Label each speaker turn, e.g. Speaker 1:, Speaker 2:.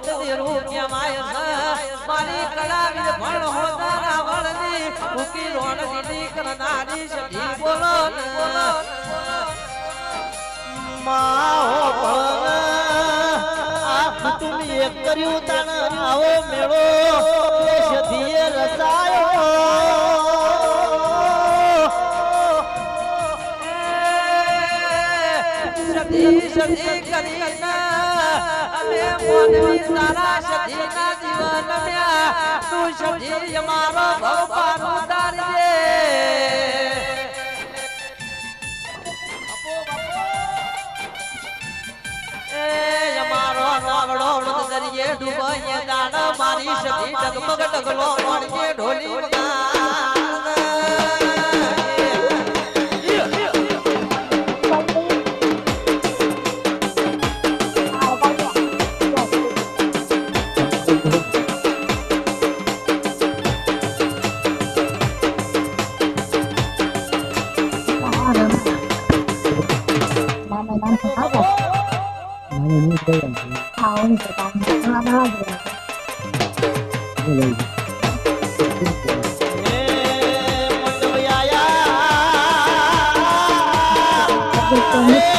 Speaker 1: કપૂરનું દૈત્ય રૂપ કહેવાય છે મારી કળાવીર ભણ હો તારા વળની ઉકી રોણ દીદી કરનારી સધી બોલો ને બોલો
Speaker 2: માહો ભણ આ તું એક કર્યું તાણ આવો મેળો સધીએ રચાયો
Speaker 1: સધી સધી કરીને અમે મોનવી તારા સધીના જીવન મ્યા તું સધી અમારો ડૂબાઈએ દાડ મારી સધી ડગમગ ડગલો
Speaker 3: Mama you. thở rồi. Không, chị đang nó đó rồi.
Speaker 2: A મંડળિયા
Speaker 3: Chị tôi biết